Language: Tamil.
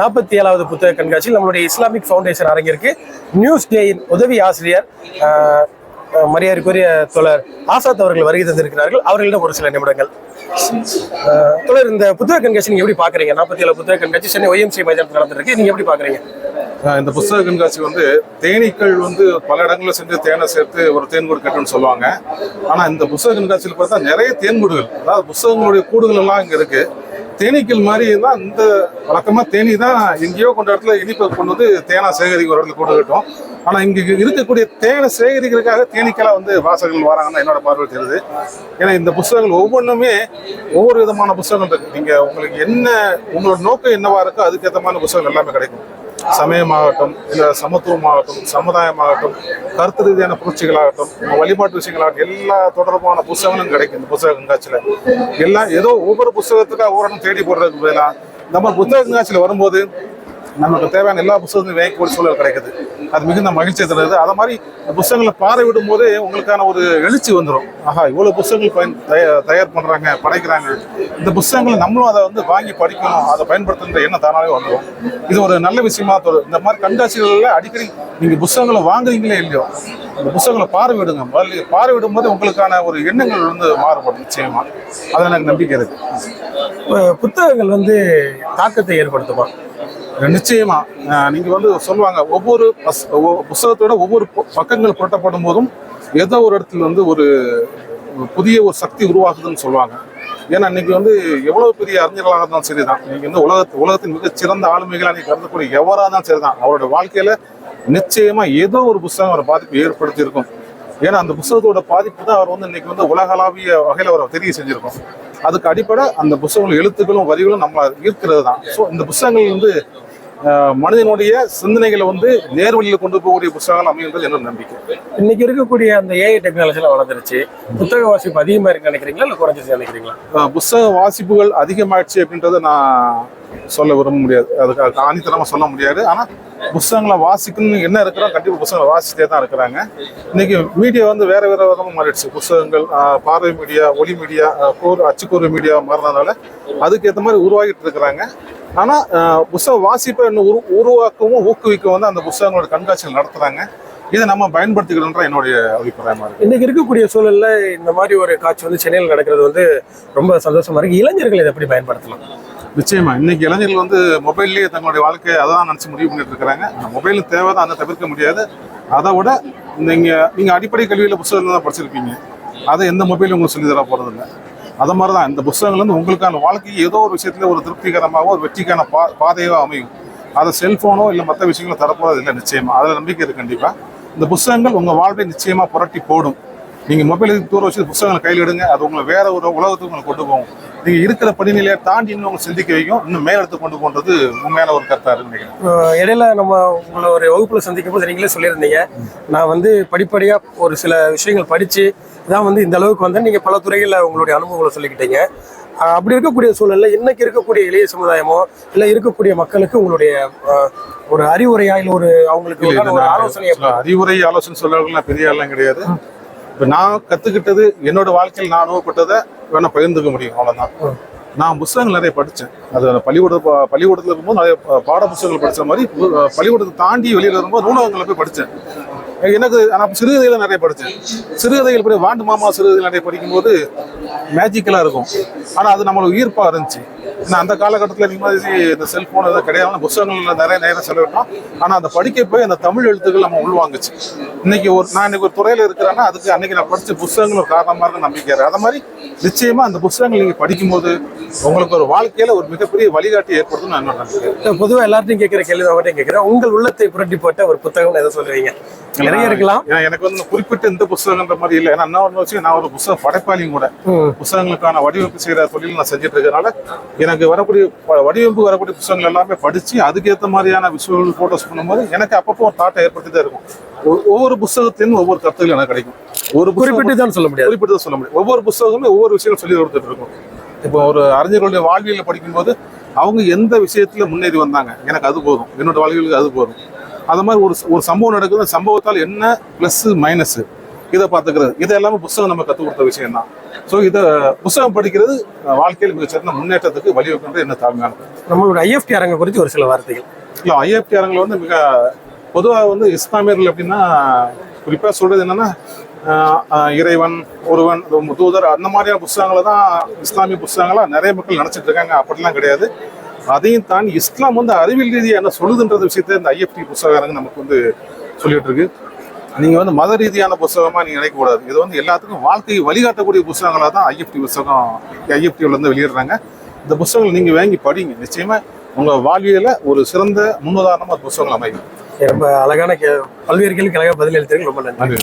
நாற்பத்தி ஏழாவது புத்தக கண்காட்சியில் நம்மளுடைய இஸ்லாமிக் ஃபவுண்டேஷன் அரங்கிற்கு நியூஸ் டேயின் உதவி ஆசிரியர் மரியாதைக்குரிய தொடர் ஆசாத் அவர்கள் வருகை தந்திருக்கிறார்கள். அவர்களிடம் ஒரு சில நிமிடங்கள். தொடர் இந்த புத்தக கண்காட்சி நீங்க எப்படி பாக்குறீங்க நாற்பத்தி ஏழு புத்தக கண்காட்சி சென்னை ஒய்எம்சி மைதானத்தில் நடந்திருக்கு. நீங்க எப்படி பாக்குறீங்க இந்த புத்தக கண்காட்சி வந்து தேனீக்கள் வந்து பல இடங்களில் சென்று தேனை சேர்த்து ஒரு தேன்கூடு கட்டுன்னு சொல்லுவாங்க. ஆனா இந்த புத்தக கண்காட்சியில் பார்த்தா நிறைய தேன்கூடுகள். அதாவது புஸ்தகங்களுடைய கூடுகள் எல்லாம் இங்க இருக்கு. தேனீக்கள் மாதிரி தான் இந்த வழக்கமாக தேனி தான் எங்கேயோ கொண்ட இடத்துல இனிப்பை கொண்டு வந்து தேனா சேகரிக்க ஒரு இடத்துல கொண்டு கட்டும் ஆனால் இங்கே இருக்கக்கூடிய தேனை சேகரிக்கிறதுக்காக தேனீக்கெல்லாம் வந்து வாசகர்கள் வராங்கன்னு என்னோட பார்வை தெரியுது. ஏன்னா இந்த புஸ்தகங்கள் ஒவ்வொன்றுமே ஒவ்வொரு விதமான புஸ்தகங்கள் இருக்குது நீங்கள் உங்களுக்கு என்ன உங்களோட நோக்கம் என்னவா இருக்கோ அதுக்கேற்ற மாதிரி புஸ்தகங்கள் எல்லாமே கிடைக்கும். சமயமாகட்டும் இல்லை சமத்துவமாகட்டும் சமுதாயமாகட்டும் கருத்து ரீதியான புரட்சிகளாகட்டும் நம்ம வழிபாட்டு விஷயங்களாகட்டும் எல்லா தொடர்பான புத்தகங்களும் கிடைக்கும் இந்த புத்தக கண்காட்சியில். எல்லாம் ஏதோ ஒவ்வொரு புத்தகத்துக்காக ஒவ்வொரு தேடி போடுறதுக்கு பதிலாக நம்ம புத்தக கண்காட்சியில் வரும்போது நமக்கு தேவையான எல்லா புத்தகத்தையும் வாங்கக்கூடிய சூழல் கிடைக்குது. அது மிகுந்த மகிழ்ச்சியை தருது. அதை மாதிரி இந்த புத்தகங்களை பார்வையிடும் போதே உங்களுக்கான ஒரு எழுச்சி வந்துடும் ஆஹா இவ்வளோ புத்தகங்கள் பயன் தயார் பண்ணுறாங்க படைக்கிறாங்க. இந்த புத்தகங்களை நம்மளும் அதை வந்து வாங்கி படிக்கணும் அதை பயன்படுத்துகிற எண்ணம் தானாவே வந்துடும் இது ஒரு நல்ல விஷயமா தரும் இந்த மாதிரி கண்காட்சிகளில் அடிக்கடி நீங்கள் புத்தகங்களை வாங்குறீங்களே இல்லையோ இந்த புத்தகங்களை பார்வையிடுங்க முதல்ல பார்வையிடும் போது உங்களுக்கான ஒரு எண்ணங்கள் வந்து மாறுபடும் நிச்சயமா. அதில் எனக்கு நம்பிக்கை இருக்கு. புத்தகங்கள் வந்து தாக்கத்தை ஏற்படுத்துமா? நிச்சயமா நீங்க வந்து சொல்லுவாங்க ஒவ்வொரு பஸ்- புஸ்தகத்தோட ஒவ்வொரு பக்கங்கள் புரட்டப்படும் போதும் ஏதோ ஒரு இடத்துல வந்து ஒரு புதிய ஒரு சக்தி உருவாகுதுன்னு சொல்லுவாங்க. ஏன்னா இன்னைக்கு வந்து எவ்வளவு பெரிய அறிஞர்களாக இருந்தாலும் சரிதான். நீங்க வந்து உலக உலகத்தின் மிக சிறந்த ஆளுமைகளா நீ கருதக்கூடிய எவராக இருந்தாலும் சரிதான். அவரோட வாழ்க்கையில நிச்சயமா ஏதோ ஒரு புஸ்தகம் ஒரு பாதிப்பு ஏற்படுத்தி இருக்கும் ஏன்னா அந்த புஸ்தகத்தோட பாதிப்பு தான் அவர் வந்து இன்னைக்கு வந்து உலகளாவிய வகையில அவர் தெரிய செஞ்சிருக்கும். அதுக்கு அடிப்படை அந்த புஸ்தகங்கள் எழுத்துக்களும் வரிகளும் நம்மளை ஈர்க்கிறது தான் ஸோ இந்த புஸ்தகங்கள் வந்து மனிதனுடைய சிந்தனைகளை வந்து நேர்வழியில் கொண்டு போகக்கூடிய புஸ்தகங்கள் அமையுன்றது என்னோட நம்பிக்கை. இன்னைக்கு இருக்கக்கூடிய அந்த ஏஐ டெக்னாலஜிலாம் வளர்ந்துருச்சு. புத்தக வாசிப்பு அதிகமா இருக்கு நினைக்கிறீங்களா? இல்ல குறைஞ்சிச்சு நினைக்கிறீங்களா? அஹ், புஸ்தக வாசிப்புகள் அதிகமாயிடுச்சு அப்படின்றத நான் சொல்ல விரும்ப முடியாது. அதுக்கு அதுக்கு ஆணித்தனமா சொல்ல முடியாது. ஆனா புஸ்தகங்களை வாசிக்கணும்னு என்ன இருக்கிறோம் கண்டிப்பா புஸ்தகங்களை வாசிச்சுட்டே தான் இருக்கிறாங்க. இன்னைக்கு மீடியா வந்து வேற வேற விதமா மாறிடுச்சு. புஸ்தகங்கள் அஹ், பார்வை மீடியா ஒளி மீடியா கோர் அச்சுக்கூறு மீடியா மாறினதுனால அதுக்கு ஏற்ற மாதிரி உருவாகிட்டு இருக்கிறாங்க. ஆனா அஹ், புஸ்தக வாசிப்பை இன்னும் உரு உருவாக்கவும் ஊக்குவிக்கவும் வந்து அந்த புஸ்தகங்களோட கண்காட்சிகள் நடத்துறாங்க. இதை நம்ம பயன்படுத்திக்கணுன்ற என்னுடைய அபிப்பிராயமா இருக்கு. இன்னைக்கு இருக்கக்கூடிய சூழல்ல இந்த மாதிரி ஒரு காட்சி வந்து சென்னையில் நடக்கிறது வந்து ரொம்ப சந்தோஷமா இருக்கு. இளைஞர்கள் இதை எப்படி பயன்படுத்தலாம்? நிச்சயமா. இன்னைக்கு இளைஞர்கள் வந்து மொபைல்லேயே தங்களுடைய வாழ்க்கையை அதான் நினைச்சு முடிவு பண்ணிட்டு இருக்கிறாங்க. மொபைல் தேவை தான் அதை தவிர்க்க முடியாது. அதை விட நீங்க நீங்க அடிப்படை கல்வியில புத்தகங்கள் தான் படிச்சிருப்பீங்க. அதை எந்த மொபைலும் உங்களுக்கு சொல்லி தர போறது இல்லை அது மாதிரி தான் இந்த புத்தகங்கள் வந்து உங்களுக்கான வாழ்க்கைக்கு ஏதோ ஒரு விஷயத்துல ஒரு திருப்திகரமாகவோ ஒரு வெற்றிக்கான பா பாதையோ அமையும். அதை செல்ஃபோனோ இல்லை மற்ற விஷயங்களோ தரப்போகிறது இல்லை நிச்சயமாக அதில் நம்பிக்கை இருக்குது கண்டிப்பாக இந்த புத்தகங்கள் உங்கள் வாழ்வை நிச்சயமாக புரட்டி போடும். நீங்கள் மொபைலுக்கு தூர வச்சு புத்தகங்களை கையில் எடுங்க. அது உங்களை வேற ஒரு உலகத்துக்கு உங்களை கொண்டு போகும். நீங்க இருக்கிற படிநிலையை தாண்டி இன்னும் உங்களை சிந்திக்க வைக்கும். இன்னும் மேலெடுத்து கொண்டு போன்றது உண்மையான ஒரு கருத்தா இருக்கு நினைக்கிறேன். இடையில நம்ம உங்களை ஒரு வகுப்புல சந்திக்கும் போது நீங்களே சொல்லியிருந்தீங்க. நான் வந்து படிப்படியா ஒரு சில விஷயங்கள் படிச்சு தான் வந்து இந்த அளவுக்கு வந்து நீங்க பல துறைகளில் உங்களுடைய அனுபவங்களை சொல்லிக்கிட்டீங்க. அப்படி இருக்கக்கூடிய சூழல்ல இன்னைக்கு இருக்கக்கூடிய இளைய சமுதாயமோ இல்ல இருக்கக்கூடிய மக்களுக்கு உங்களுடைய ஒரு அறிவுரையா இல்ல ஒரு அவங்களுக்கு ஒரு ஆலோசனை அறிவுரை ஆலோசனை சொல்றவர்கள் நான் பெரிய ஆள்லாம் கிடையாது. இப்ப நான் கத்துக்கிட்டது என்னோட வாழ்க்கையில் நான் அனுபவப்பட்டதை வேணா பகிர்ந்துக்க முடியும் அவ்வளவுதான். நான் புத்தகங்கள் நிறைய படித்தேன் அது பள்ளிக்கூட பள்ளிக்கூடத்துல இருக்கும்போது நிறைய பாட புத்தகங்கள் படிச்ச மாதிரி பள்ளிக்கூடத்தை தாண்டி வெளியில வரும்போது நூலகங்களை போய் படித்தேன் எனக்கு நான் சிறுகதைகளை நிறைய படித்தேன் சிறுகதைகள் படி வாண்டு மாமா சிறுகதைகள் நிறைய படிக்கும்போது மேஜிக்கலாக இருக்கும். ஆனால் அது நம்மளுக்கு ஈர்ப்பாக இருந்துச்சு. ஏன்னா அந்த காலகட்டத்தில் நீங்க மாதிரி இந்த செல்ஃபோன் எதுவும் கிடையாது புத்தகங்கள் நிறைய நேரம் செலவிட்டோம். ஆனால் அந்த படிக்க போய் அந்த தமிழ் எழுத்துக்கள் நம்ம உள்வாங்குச்சு. இன்னைக்கு ஒரு நான் இன்னைக்கு ஒரு துறையில் இருக்கிறேன்னா அதுக்கு அன்னைக்கு நான் படிச்ச புத்தகங்கள் ஒரு காரணமாக இருக்க நம்பிக்கை. அது மாதிரி நிச்சயமா அந்த புத்தகங்கள் நீங்கள் படிக்கும்போது உங்களுக்கு ஒரு வாழ்க்கையில ஒரு மிகப்பெரிய வழிகாட்டி ஏற்படுத்தும் நான் என்னோட நம்பிக்கை பொதுவா எல்லார்ட்டையும் கேட்கிற கேள்வி அவங்கள்ட்ட கேட்கிறேன். உங்கள் உள்ளத்தை புரட்டி போட்ட ஒரு புத்தகம் எதை சொல்லுவீங்க நிறைய இருக்கலாம். எனக்கு வந்து குறிப்பிட்ட இந்த புத்தகன்ற மாதிரி இல்லை. ஏன்னா நான் ஒரு புத்தக படைப்பாளியும் கூட. புத்தகங்களுக்கான வடிவமைப்பு செய்கிற தொழில் நான் செஞ்சுட்டு இருக்கறனால எனக்கு வரக்கூடிய வடிவமைப்பு வரக்கூடிய புத்தகங்கள் எல்லாமே படிச்சு அதுக்கேற்ற மாதிரியான விஷுவல் போட்டோஸ் பண்ணும்போது எனக்கு அப்பப்போ ஒரு தாட்டை ஏற்படுத்தி தான் இருக்கும் ஒவ்வொரு புத்தகத்திலும் ஒவ்வொரு கருத்துகள் எனக்கு கிடைக்கும். ஒரு குறிப்பிட்டு தான் சொல்ல முடியாது. குறிப்பிட்டு சொல்ல முடியும் ஒவ்வொரு புத்தகங்களும் ஒவ்வொரு விஷயம் சொல்லி கொடுத்துட்டு இருக்கும். இப்போ ஒரு அறிஞர்களுடைய வாழ்வியலை படிக்கும்போது அவங்க எந்த விஷயத்துல முன்னேறி வந்தாங்க? எனக்கு அது போதும். என்னோட வாழ்வியலுக்கு அது போதும். அது மாதிரி ஒரு ஒரு சம்பவம் நடக்குது. அந்த சம்பவத்தால் என்ன ப்ளஸ் மைனஸ் இதை பார்த்துக்கிறது. இது எல்லாமே புஸ்தகம் நம்ம கற்றுக் கொடுத்த விஷயம் தான் ஸோ இதை புஸ்தகம் படிக்கிறது வாழ்க்கையில் மிகச்சிறந்த முன்னேற்றத்துக்கு வழிவகுக்கின்ற என்ன தாழ்மையானது நம்மளோட ஐஎஃப்டி அரங்கை குறித்து ஒரு சில வார்த்தைகள். இல்லை ஐஎஃப்டி அரங்கில் வந்து மிக பொதுவாக வந்து இஸ்லாமியர்கள் எப்படின்னா குறிப்பாக சொல்றது என்னன்னா இறைவன் ஒருவன் ஒரு தூதர் அந்த மாதிரியான புஸ்தகங்களை தான் இஸ்லாமிய புஸ்தகங்களா நிறைய மக்கள் நினைச்சிட்டு இருக்காங்க. அப்படிலாம் கிடையாது. அதையும் தாண்டி இஸ்லாம் வந்து அறிவியல் ரீதியாக என்ன சொல்லுதுன்ற விஷயத்த இந்த ஐஎஃப்டி புஸ்தக அரங்கு நமக்கு வந்து சொல்லிட்டு இருக்கு. நீங்க வந்து மத ரீதியான புஸ்தகமா நீங்க நினைக்கக்கூடாது. இது வந்து எல்லாத்துக்கும் வாழ்க்கையை வழிகாட்டக்கூடிய புஸ்தகங்களா தான் ஐஎஃப்டி புஸ்தகம் ஐஎஃப்டில இருந்து வெளியிடுறாங்க. இந்த புஸ்தகங்கள் நீங்க வாங்கி படிங்க. நிச்சயமா உங்க வாழ்வியல ஒரு சிறந்த முன்னுதாரணமா புஸ்தகங்கள் அமையும். ரொம்ப அழகான கே- பல்வேறு கேள்விக்கு அழகாக பதில் அளித்தீர்கள் ரொம்ப நன்றி.